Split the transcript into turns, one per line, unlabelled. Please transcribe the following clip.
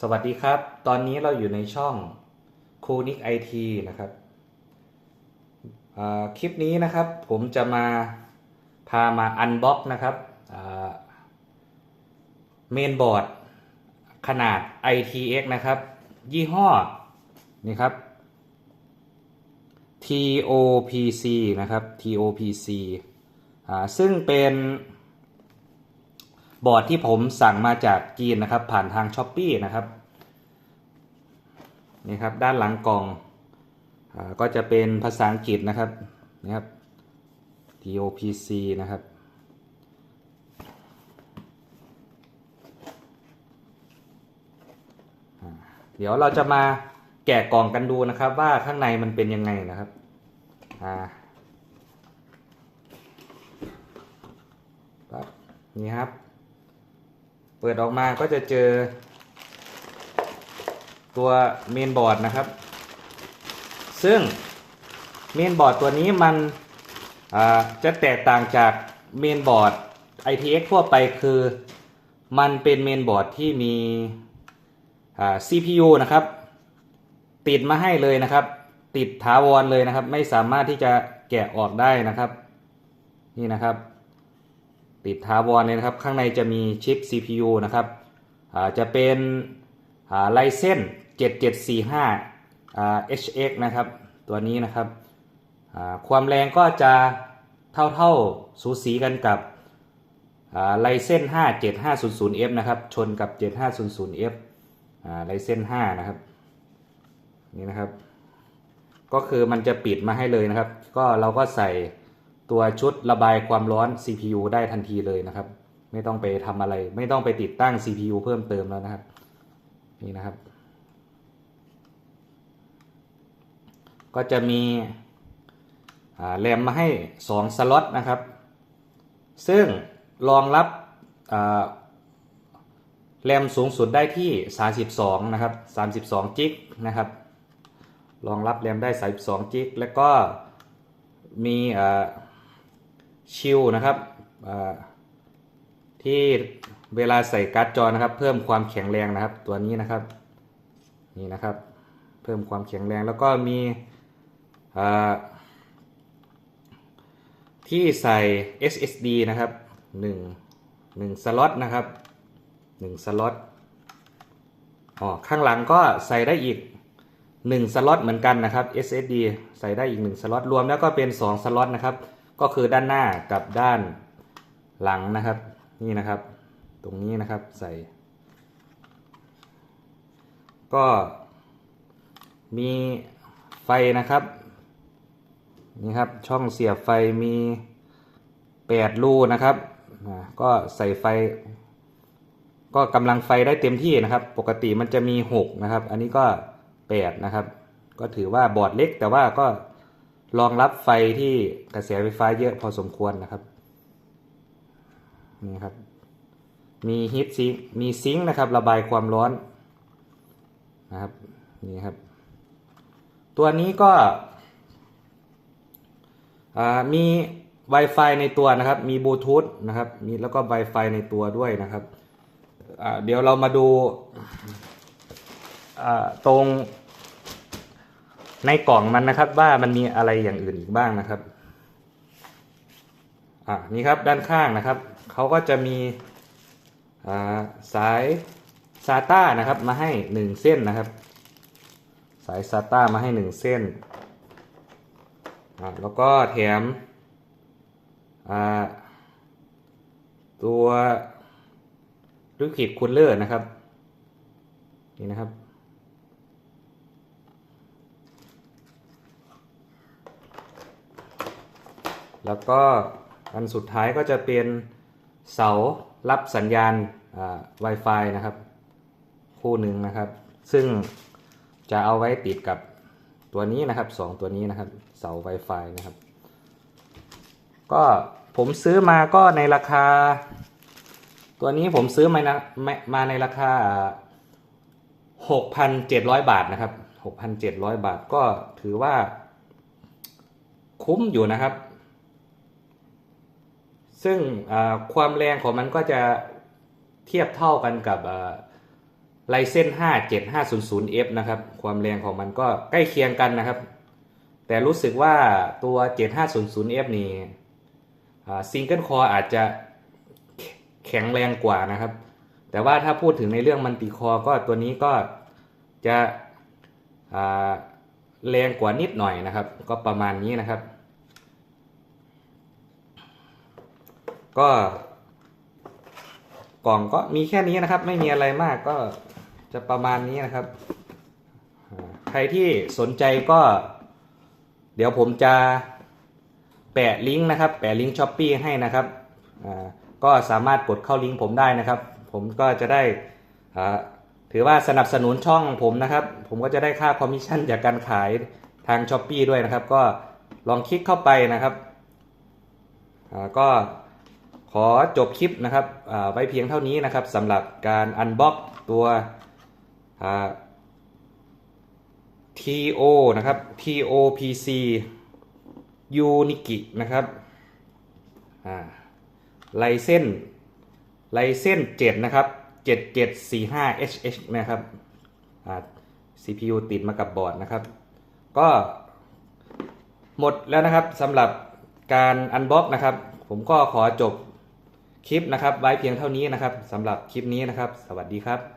สวัสดีครับ ตอนนี้เราอยู่ในช่องค o นิกไอทีนะครับ คลิปนี้นะครับผมจะมาพามาอันบ็อกนะครับเมนบอร์ดขนาด ITX นะครับ ยี่ห้อ นี่ครับ TOPC นะครับ TOPC ซึ่งเป็น บอร์ดที่ผมสั่งมาจากจีนนะครับ ผ่านทาง s h อ p e e นะครับนี่ครับด้านหลังกล่องอก็จะเป็นภาษาอังกฤษนะครับนะครับ TOPC นะครับเดี๋ยวเราจะมาแกะกล่องกันดูนะครับ ว่าข้างในมันเป็นยังไงนะครับอ่าปั๊บนี่ครับ ปิดออกมาก็จะเจอ ตัวเมนบอร์ดนะครับ ซึ่งเมนบอร์ดตัวนี้มันจะแตกต่างจากเมนบอร์ด ITX ทั่วไปคือมันเป็นเมนบอร์ดที่มี CPU นะครับ ติดมาให้เลยนะครับ ติดถาวรเลยนะครับ ไม่สามารถที่จะแกะออกได้นะครับ นี่นะครับ ติดถาวรเลยนะครับ ข้างในจะมีชิป CPU นะครับจะเป็นอ่า Ryzen 7745อ่า HX นะครับตัวนี้นะครับความแรงก็จะเท่าๆสูสีกันกับอ่า Ryzen 5 7500F นะครับ ชนกับ 7500F ไลเส้น5นะครับนี่นะครับ ก็คือมันจะปิดมาให้เลยนะครับ ก็เราก็ใส่ ตัวชุดระบายความร้อน CPU ได้ทันทีเลยนะครับ ไม่ต้องไปทำอะไร ไม่ต้องไปติดตั้ง CPU เพิ่มเติมแล้วนะครับ นี่นะครับ ก็จะมีแรมมาให้ 2 สล็อตนะครับ ซึ่งรองรับแรมสูงสุดได้ที่ 32 นะครับ 32 จิกนะครับ รองรับแรมได้ 32 จิก แล้วก็มี ชิลนะครับที่เวลาใส่การ์ดจอนะครับ เพิ่มความแข็งแรงนะครับ ตัวนี้นะครับนี่นะครับ เพิ่มความแข็งแรงแล้วก็มีที่ใส่ SSD นะครับ1 1สล็อตนะครับหนึ่งสล็อตอ๋อข้างหลังก็ใส่ได้อีกหนึ่งสล็อตเหมือนกันนะครับ SSD ใส่ได้อีกหนึ่งสล็อตรวมแล้วก็เป็นสองสล็อตนะครับ ก็คือด้านหน้ากับด้านหลังนะครับ นี่นะครับ ตรงนี้นะครับใส่ ก็มีไฟนะครับ นี่ครับช่องเสียบไฟมีแปดรูนะครับก็ใส่ไฟ ก็กำลังไฟได้เต็มที่นะครับ ปกติมันจะมี6นะครับ อันนี้ก็8นะครับ ก็ถือว่าบอร์ดเล็กแต่ว่าก็ รองรับไฟที่กระแสไฟฟ้าเยอะพอสมควรนะครับ นี่ครับ มีฮีทซิงมีซิงนะครับ ระบายความร้อนนะครับ นี่ครับ ตัวนี้ก็มี Wi-Fi ในตัวนะครับ มีบลูทูธนะครับ มีแล้วก็ Wi-Fi ในตัวด้วยนะครับ เดี๋ยวเรามาดูตรง ในกล่องมันนะครับว่ามันมีอะไรอย่างอื่นอีกบ้างนะครับอ่านี่ครับด้านข้างนะครับเขาก็จะมีสายซาต้านะครับมาให้หนึ่งเส้นนะครับ สายซาต้ามาให้หนึ่งเส้นแล้วก็แถมตัวลิควิดคูลเลอร์นะครับ นี่นะครับ แล้วก็อันสุดท้ายก็จะเป็นเสารับสัญญาณ Wi-Fi นะครับ คู่หนึ่งนะครับ ซึ่งจะเอาไว้ติดกับตัวนี้นะครับสองตัวนี้นะครับ เสา Wi-Fi นะครับ ก็ผมซื้อมาก็ในราคา ตัวนี้ผมซื้อมานะมาในราคา 6,700 บาทนะครับ 6,700 บาทก็ถือว่าคุ้มอยู่นะครับ ซึ่งความแรงของมันก็จะเทียบเท่ากันกับ Ryzen 5 7500F นะครับ ความแรงของมันก็ใกล้เคียงกันนะครับ แต่รู้สึกว่าตัว 7500F นี่ซิงเกิลคออาจจะแข็งแรงกว่านะครับ แต่ว่าถ้าพูดถึงในเรื่องมันติคอก็ตัวนี้ก็จะแรงกว่านิดหน่อยนะครับ ก็ประมาณนี้นะครับ ก็กล่องก็มีแค่นี้นะครับ ไม่มีอะไรมากก็จะประมาณนี้นะครับ ใครที่สนใจก็ เดี๋ยวผมจะแปะลิงก์นะครับ แปะลิงก์ช้อปปีให้นะครับก็สามารถกดเข้าลิงก์ผมได้นะครับ ผมก็จะได้ถือว่าสนับสนุนช่องผมนะครับ ผมก็จะได้ค่าคอมมิชชั่นจากการขายทางช้อปปีด้วยนะครับ ก็ลองคลิกเข้าไปนะครับก็ ขอจบคลิปนะครับไว้เพียงเท่านี้นะครับสำหรับการอันบ็อกตัว TO นะครับ TOPC Uniki นะครับอ่าไลเส้นไลเส้น7นะครับ 7745 HH นะครับ CPU ติดมากับบอร์ดนะครับ ก็หมดแล้วนะครับสำหรับการอันบ็อกนะครับ ผมก็ขอจบ คลิปนะครับ ไว้เพียงเท่านี้นะครับสำหรับคลิปนี้นะครับ สวัสดีครับ